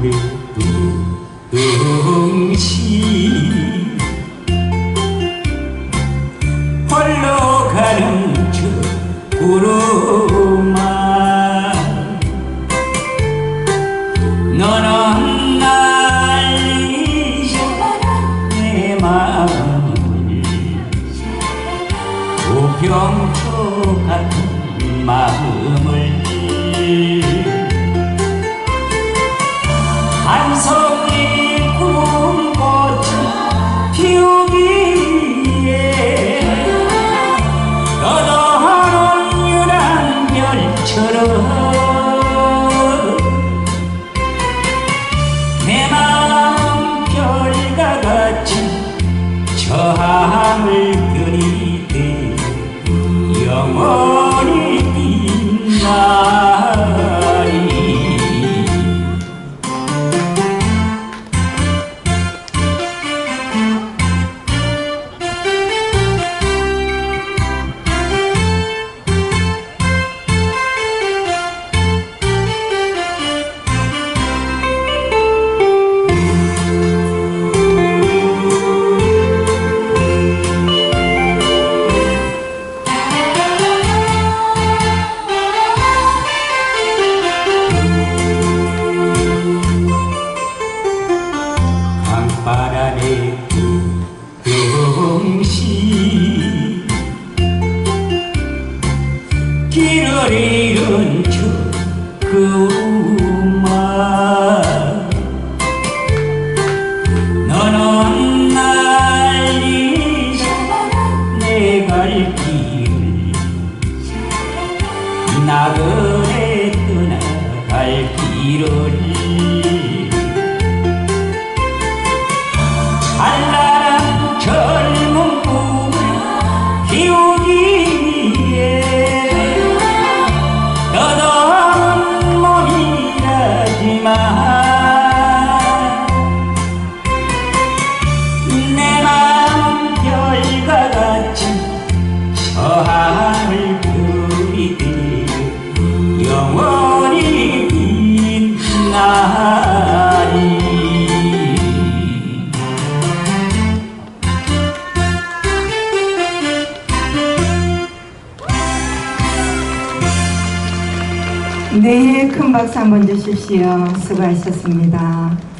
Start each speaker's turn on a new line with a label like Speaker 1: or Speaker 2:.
Speaker 1: 우리 동시 홀로 가는 저 구름아 너는 날 잊어 내 마음이 우병초 같은 마음 송이 꿈꽃 피우기에 너도 유란 별처럼 내 마음 별과 같이 저 하늘 동시 길을 잃은 음악 너는 날리자 내갈 빛나리
Speaker 2: 네, 큰 박수 한번 주십시오. 수고하셨습니다.